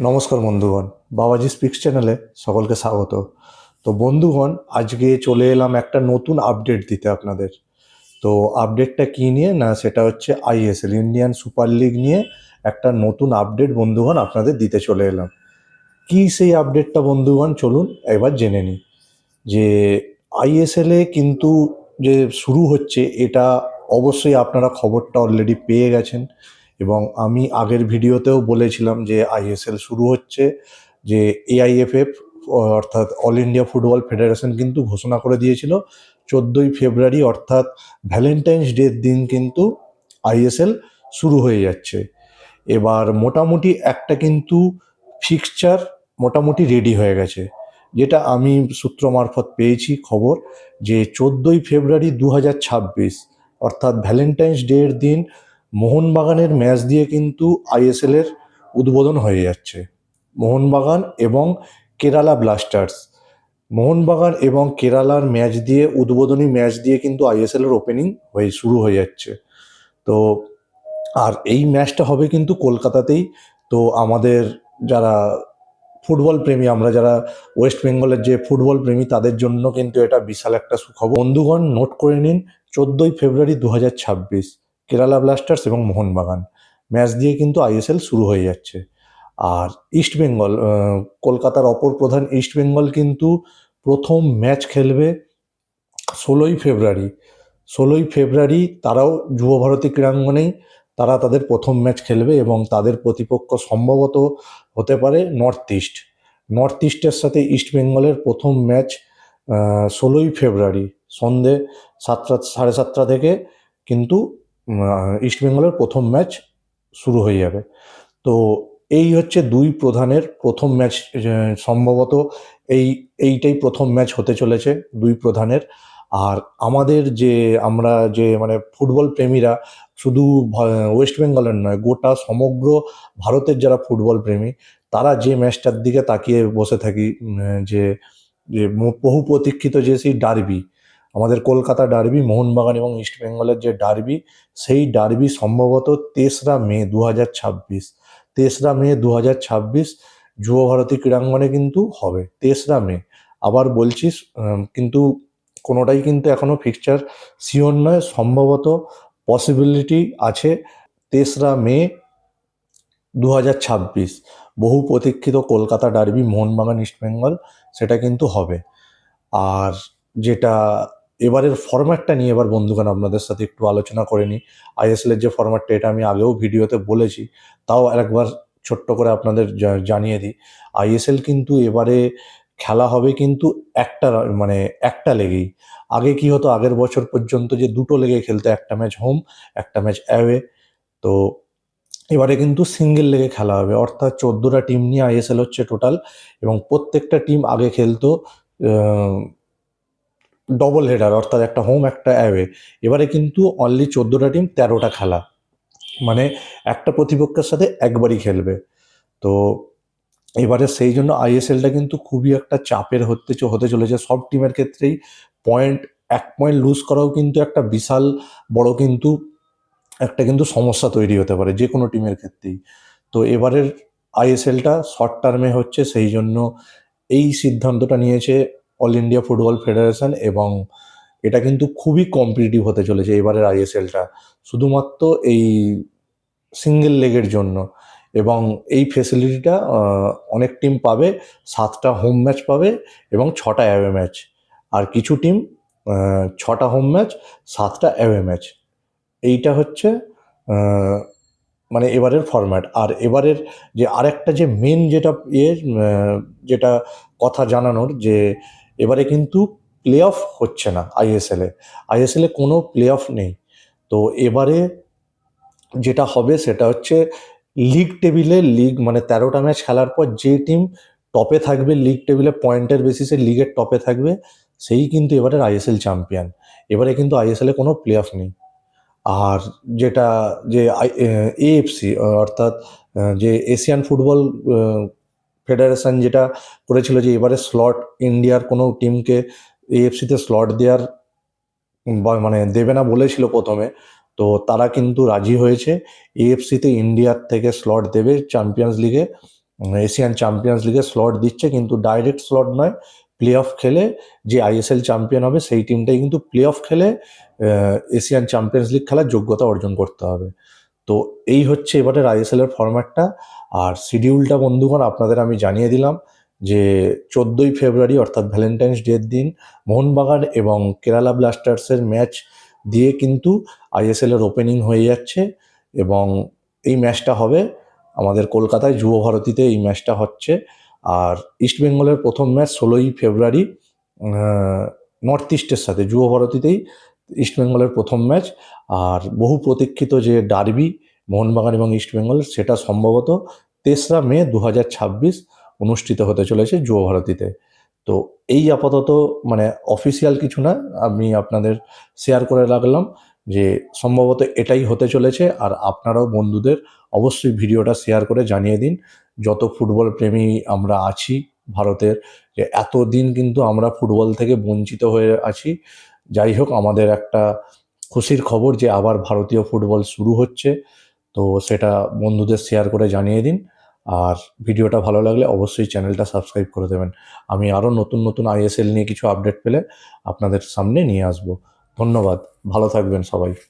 নমস্কার বন্ধুগণ, বাবাজি স্পিক্স চ্যানেলে সকলকে স্বাগত। তো বন্ধুগণ, আজকে চলে এলাম একটা নতুন আপডেট দিতে আপনাদের। তো আপডেটটা কী নিয়ে? না, সেটা হচ্ছে আইএসএল, ইন্ডিয়ান সুপার লিগ নিয়ে একটা নতুন আপডেট বন্ধুগণ আপনাদের দিতে চলে এলাম। কী সেই আপডেটটা বন্ধুগণ? চলুন এবার জেনে নিই। যে আইএসএলে কিন্তু যে শুরু হচ্ছে, এটা অবশ্যই আপনারা খবরটা অলরেডি পেয়ে গেছেন। এবং আমি আগের ভিডিওতেও বলেছিলাম যে আইএসএল শুরু হচ্ছে, যে এআইএফএফ অর্থাৎ অল ইন্ডিয়া ফুটবল ফেডারেশন কিন্তু ঘোষণা করে দিয়েছিল চোদ্দোই ফেব্রুয়ারি, অর্থাৎ ভ্যালেন্টাইন্স ডের দিন কিন্তু আইএসএল শুরু হয়ে যাচ্ছে। এবার মোটামুটি একটা কিন্তু ফিক্সচার মোটামুটি রেডি হয়ে গেছে, যেটা আমি সূত্র মারফত পেয়েছি খবর যে চোদ্দোই ফেব্রুয়ারি দু হাজার ছাব্বিশ, অর্থাৎ ভ্যালেন্টাইন্স ডের দিন মোহনবাগানের ম্যাচ দিয়ে কিন্তু আইএসএল এর উদ্বোধন হয়ে যাচ্ছে। মোহনবাগান এবং কেরালা ব্লাস্টার্স। মোহনবাগান এবং কেরালার ম্যাচ দিয়ে, উদ্বোধনী ম্যাচ দিয়ে কিন্তু আইএসএল এর ওপেনিং হয়ে, শুরু হয়ে যাচ্ছে। তো, আর এই ম্যাচটা হবে কিন্তু কলকাতাতেই। তো আমাদের যারা ফুটবল প্রেমী, আমরা যারা ওয়েস্ট বেঙ্গলের যে ফুটবল প্রেমী, তাদের জন্য কিন্তু এটা বিশাল একটা সুখবর। বন্ধুগণ, নোট করে নিন, চোদ্দোই ফেব্রুয়ারি দু হাজার ছাব্বিশ। কেরালা ব্লাস্টার্স এবং মোহনবাগান ম্যাচ দিয়ে কিন্তু আইএসএল শুরু হয়ে যাচ্ছে। আর ইস্ট বেঙ্গল কলকাতার অপর প্রধান ইস্ট বেঙ্গল কিন্তু প্রথম ম্যাচ খেলবে ষোলোই ফেব্রুয়ারি। ষোলোই ফেব্রুয়ারি তারাও যুব ভারতী ক্রীড়াঙ্গনেই তারা তাদের প্রথম ম্যাচ খেলবে এবং তাদের প্রতিপক্ষ সম্ভবত হতে পারে নর্থ ইস্ট নর্থ ইস্টের সাথে ইস্ট বেঙ্গলের প্রথম ম্যাচ ষোলোই ফেব্রুয়ারি সন্ধে সাতটা, সাড়ে সাতটা থেকে কিন্তু ইস্ট বেঙ্গলের প্রথম ম্যাচ শুরু হয়ে যাবে। তো এই হচ্ছে দুই প্রধানের প্রথম ম্যাচ সম্ভবত এই, এইটাই প্রথম ম্যাচ হতে চলেছে দুই প্রধানের। আর আমাদের যে, আমরা যে মানে ফুটবল প্রেমীরা শুধু ওয়েস্ট বেঙ্গলের নয়, গোটা সমগ্র ভারতের যারা ফুটবল প্রেমী, তারা যে ম্যাচটার দিকে তাকিয়ে বসে থাকি যে যে, বহু প্রতীক্ষিত যে সেই ডার্বি আমাদের কলকাতা ডার্বি, মোহনবাগান এবং ইস্ট বেঙ্গলের যে ডার্বি, সেই ডার্বি সম্ভবত তেসরা মে দু হাজার ছাব্বিশ। তেসরা মে দু হাজার ছাব্বিশ, যুব ভারতী ক্রীড়াঙ্গনে কিন্তু হবে, তেসরা মে। আবার বলছিস কিন্তু কোনোটাই কিন্তু এখনও ফিক্সচার শিওর নয়, সম্ভবত পসিবিলিটি আছে তেসরা মে দু হাজার ছাব্বিশ। বহু প্রতীক্ষিত কলকাতা ডার্বি, মোহনবাগান ইস্টবেঙ্গল সেটা কিন্তু হবে। আর যেটা এবারের ফরম্যাটটা নিয়ে এবার বন্ধুগণ আপনাদের সাথে একটু আলোচনা করে নিই। আইএসএল এর যে ফরম্যাটটা এটা আমি আগেও ভিডিওতে বলেছি, তাও আরেকবার ছোট্ট করে আপনাদের জানিয়ে দিই। আইএসএল কিন্তু এবারে খেলা হবে কিন্তু একটা মানে একটা লেগেই। আগে কি হতো, আগের বছর পর্যন্ত যে দুটো লেগে খেলতো, একটা ম্যাচ হোম একটা ম্যাচ অ্যাওয়ে তো এবারে কিন্তু সিঙ্গেল লেগে খেলা হবে। অর্থাৎ চোদ্দোটা টিম নিয়ে আইএসএল হচ্ছে টোটাল এবং প্রত্যেকটা টিম আগে খেলতো ডবল হেডার অর্থাৎ একটা হোম একটা অ্যাওয়ে এবারে কিন্তু অনলি চোদ্দোটা টিম তেরোটা খেলা। মানে একটা প্রতিপক্ষের সাথে একবারই খেলবে। তো এবারে সেই জন্য আইএসএলটা কিন্তু খুবই একটা চাপের হতে হতে চলেছে। সব টিমের ক্ষেত্রেই পয়েন্ট এক পয়েন্ট লুজ করাও কিন্তু একটা বিশাল বড় কিন্তু একটা কিন্তু সমস্যা তৈরি হতে পারে যে কোনো টিমের ক্ষেত্রেই। তো এবারের আইএসএলটা শর্ট টার্মে হচ্ছে, সেই জন্য এই সিদ্ধান্তটা নিয়েছে অল ইন্ডিয়া ফুটবল ফেডারেশন এবং এটা কিন্তু খুবই কম্পিটিটিভ হতে চলেছে এবারের আইএসএলটা শুধুমাত্র এই সিঙ্গেল লেগের জন্য এবং এই ফেসিলিটিটা অনেক টিম পাবে, সাতটা হোম ম্যাচ পাবে এবং ছটা অ্যাওয়ে ম্যাচ আর কিছু টিম ছটা হোম ম্যাচ সাতটা অ্যাওয়ে ম্যাচ এইটা হচ্ছে মানে এবারের ফরম্যাট আর এবারের যে আরেকটা যে মেন যেটা ইয়ে যেটা কথা জানানোর যে এবারে কিন্তু প্লে অফ হচ্ছে না আইএসএলে আইএসএলে কোনো প্লে অফ নেই। তো এবারে যেটা হবে সেটা হচ্ছে লিগ টেবিলে লিগ মানে তেরোটা ম্যাচ খেলার পর যে টিম টপে থাকবে লিগ টেবিলে পয়েন্টের বেসিসে লিগের টপে থাকবে, সেই কিন্তু এবারের আইএসএল চ্যাম্পিয়ন এবারে কিন্তু আইএসএলে কোনো প্লে অফ নেই। আর যেটা যে এএফসি অর্থাৎ যে এশিয়ান ফুটবল ফেডারেশন যেটা করেছিল যে এবারে স্লট ইন্ডিয়ার কোনো টিমকে এএফসিতে স্লট দেওয়ার মানে দেবে না বলেছিল প্রথমে। তো তারা কিন্তু রাজি হয়েছে। এএফসিতে ইন্ডিয়ার থেকে স্লট দেবে চ্যাম্পিয়ন্স লিগে এশিয়ান চ্যাম্পিয়ন্স লিগে স্লট দিচ্ছে, কিন্তু ডাইরেক্ট স্লট নয় প্লে অফ খেলে যে আইএসএল চ্যাম্পিয়ন হবে, সেই টিমটাই কিন্তু প্লে অফ খেলে এশিয়ান চ্যাম্পিয়ন্স লিগ খেলার যোগ্যতা অর্জন করতে হবে। তো এই হচ্ছে এবারের আইএসএল এর ফরম্যাটটা। আর শিডিউলটা, বন্ধুগণ, আপনাদের আমি জানিয়ে দিলাম যে চোদ্দোই ফেব্রুয়ারি, অর্থাৎ ভ্যালেন্টাইন্স ডের দিন, মোহনবাগান এবং কেরালা ব্লাস্টার্সের ম্যাচ দিয়ে কিন্তু আইএসএল এর ওপেনিং হয়ে যাচ্ছে এবং এই ম্যাচটা হবে আমাদের কলকাতায় যুব ভারতীতে এই ম্যাচটা হচ্ছে। আর ইস্ট বেঙ্গলের প্রথম ম্যাচ ষোলোই ফেব্রুয়ারি নর্থ ইস্টের সাথে, যুব ভারতীতেই ইস্ট বেঙ্গলের প্রথম ম্যাচ আর বহু প্রতীক্ষিত যে ডার্বি মোহনবাগান এবং ইস্টবেঙ্গল সেটা সম্ভবত তেসরা মে দু অনুষ্ঠিত হতে চলেছে যুব ভারতীতে। তো এই আপাতত মানে অফিসিয়াল কিছু না, আমি আপনাদের শেয়ার করে রাখলাম যে সম্ভবত এটাই হতে চলেছে আর আপনারাও বন্ধুদের অবশ্যই ভিডিওটা শেয়ার করে জানিয়ে দিন। যত ফুটবল প্রেমী আমরা আছি ভারতের, যে এতদিন কিন্তু আমরা ফুটবল থেকে বঞ্চিত হয়ে আছি যাই হোক, আমাদের একটা খুশির খবর যে আবার ভারতীয় ফুটবল শুরু হচ্ছে। তো সেটা বন্ধুদের শেয়ার করে জানিয়ে দিন। আর ভিডিওটা ভালো লাগলে অবশ্যই চ্যানেলটা সাবস্ক্রাইব করে দেবেন। আমি আরও নতুন নতুন আইএসএল নিয়ে কিছু আপডেট পেলে আপনাদের সামনে নিয়ে আসব। ধন্যবাদ। ভালো থাকবেন সবাই।